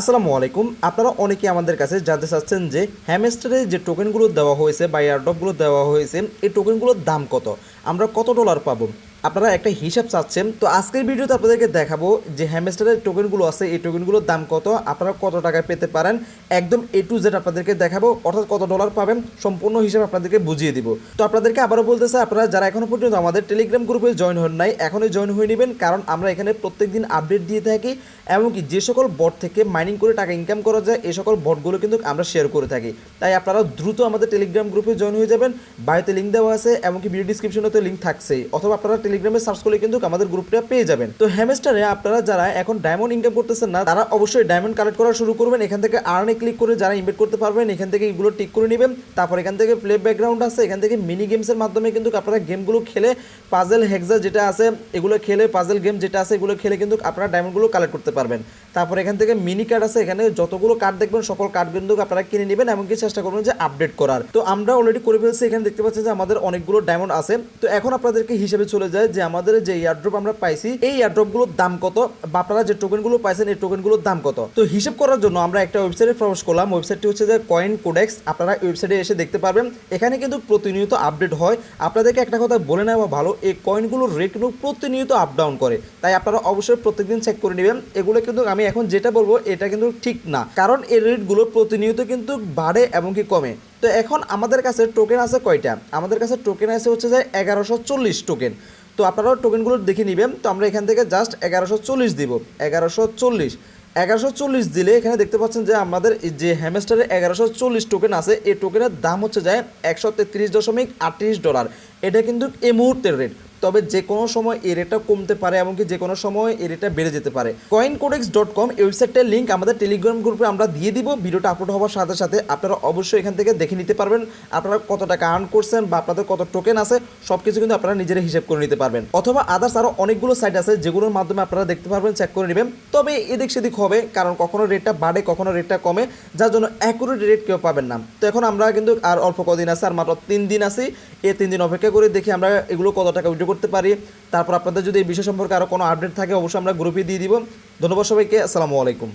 আসসালামু আলাইকুম। আপনারা অনেকে আমাদের কাছে জানতে চাচ্ছেন যে হ্যামেস্টারে যে টোকেনগুলো দেওয়া হয়েছে বা এয়ারড্রপগুলো দেওয়া হয়েছে, এই টোকেনগুলোর দাম কত? আমরা কত ডলার পাবো? আপনারা একটা হিসাব চাচ্ছেন, তো আজকের ভিডিওতে আপনাদেরকে দেখাবো যে হ্যামস্টারের টোকেনগুলো আছে, এই টোকেনগুলোর দাম কত, আপনারা কত টাকায় পেতে পারেন, একদম এ টু জেড আপনাদেরকে দেখাবো, অর্থাৎ কত ডলার পাবেন, সম্পূর্ণ হিসাব আপনাদেরকে বুঝিয়ে দিব। তো আপনাদেরকে আবারও বলতে চাই, আপনারা যারা এখনও পর্যন্ত আমাদের টেলিগ্রাম গ্রুপে জয়েন হন নাই, এখনই জয়েন হয়ে নেবেন, কারণ আমরা এখানে প্রত্যেক দিন আপডেট দিয়ে থাকি, এমনকি যে সকল বট থেকে মাইনিং করে টাকা ইনকাম করা যায় এই সকল বটগুলো কিন্তু আমরা শেয়ার করে থাকি। তাই আপনারা দ্রুত আমাদের টেলিগ্রাম গ্রুপে জয়েন হয়ে যাবেন বাড়িতে লিঙ্ক দেওয়া আছে, এমনকি ভিডিও ডিসক্রিপশনেতে লিঙ্ক থাকছেই, অথবা আপনারা টেলিগ্রামে সার্চ করলে কিন্তু আমাদের গ্রুপটা পেয়ে যাবেন। তো হ্যামেস্টারে আপনারা যারা এখন ডায়মন্ড ইনকাম করতেছেন না, তারা অবশ্যই ডায়মন্ড কালেক্ট করা শুরু করবেন। এখান থেকে আর্নে ক্লিক করে যারা ইনভেট করতে পারবেন, এখান থেকে এগুলো টিক করে নেবেন। তারপর এখান থেকে প্লে ব্যাকগ্রাউন্ড আছে, এখান থেকে মিনি গেমসের মাধ্যমে কিন্তু আপনারা গেমগুলো খেলে পাজেল হেক্সা যেটা আছে, এগুলো খেলে পাজেল গেম যেটা আছে, এগুলো খেলে কিন্তু আপনারা ডায়মন্ডগুলো কালেক্ট করতে পারবেন। তারপর এখান থেকে মিনি কার্ড আছে, এখানে যতগুলো কার্ড দেখবেন, সকল কার্ড কিন্তু আপনারা কিনে নেবেন, এমনকি চেষ্টা করবেন যে আপডেট করার। তো আমরা অলরেডি করে ফেলছি, এখানে দেখতে পাচ্ছি যে আমাদের অনেকগুলো ডায়মন্ড আছে। তো এখন আপনাদেরকে হিসেবে চলে যায় যে আমাদের যে এয়ারড্রপ আমরা পাইছি, এই এয়ারড্রপগুলোর দাম কত বা আপনারা যে টোকেনগুলো পাইছেন, এই টোকেনগুলোর দাম কত? তো হিসেব করার জন্য আমরা একটা ওয়েবসাইটে প্রবেশ করলাম। ওয়েবসাইটটি হচ্ছে যে কয়েন কোডেক্স আপনারা ওয়েবসাইটে এসে দেখতে পারবেন। এখানে কিন্তু প্রতিনিয়ত আপডেট হয়। আপনাদেরকে একটা কথা বলে নেওয়া ভালো, এই কয়েনগুলোর রেট কিন্তু প্রতিনিয়ত আপ ডাউন করে। তাই আপনারা অবশ্যই প্রত্যেকদিন চেক করে নেবেন। এগুলো কিন্তু আমি এখন যেটা বলব, এটা কিন্তু ঠিক না। কারণ এই রেটগুলো প্রতিনিয়ত কিন্তু বাড়ে এবং কি কমে। তো এখন আমাদের কাছে টোকেন আছে কয়টা? আমাদের কাছে টোকেন আছে হচ্ছে যে এগারোশো চল্লিশ টোকেন তো আপনারাও টোকেনগুলো দেখে নেবেন। তো আমরা এখান থেকে জাস্ট এগারোশো চল্লিশ দিব। এগারোশো চল্লিশ। এগারোশো চল্লিশ দিলে এখানে দেখতে পাচ্ছেন যে আমাদের যে হ্যামেস্টারের এগারোশো চল্লিশ টোকেন আছে। এই টোকেনের দাম হচ্ছে যায় একশো তেত্রিশ দশমিক আটত্রিশ ডলার। এটা কিন্তু এই মুহূর্তের রেট তবে যে কোনো সময় এই রেটটা কমতে পারে, এমনকি যে কোনো সময় এই রেটটা বেড়ে যেতে পারে। কয়েন কোডেক্স ডট কম ওয়েবসাইটটার লিঙ্ক আমাদের টেলিগ্রাম গ্রুপে আমরা দিয়ে দিব। ভিডিওটা আপলোড হওয়ার সাথে সাথে আপনারা অবশ্যই এখান থেকে দেখে নিতে পারবেন আপনারা কত টাকা আর্ন করছেন বা আপনাদের কত টোকেন আছে সব কিছু কিন্তু আপনারা নিজেরা হিসেব করে নিতে পারবেন। অথবা আদার্স আরও অনেকগুলো সাইট আছে, যেগুলোর মাধ্যমে আপনারা দেখতে পারবেন চেক করে নেবেন। তবে এদিক সেদিক হবে, কারণ কখনো রেটটা বাড়ে, কখনো রেটটা কমে, যার জন্য অ্যাকুরেট রেট কেউ পাবেন না। তো এখন আমরা কিন্তু আর অল্প কদিন আছে, আর মাত্র তিন দিন আছি। এই তিন দিন অপেক্ষা করে দেখি আমরা এগুলো কত টাকা উইড্রো করতে পারি। তারপর আপনাদের যদি এই বিষয় সম্পর্কে আরও কোনো আপডেট থাকে, অবশ্যই আমরা গ্রুপে দিয়ে দিব। ধন্যবাদ সবাইকে। আসসালামু আলাইকুম।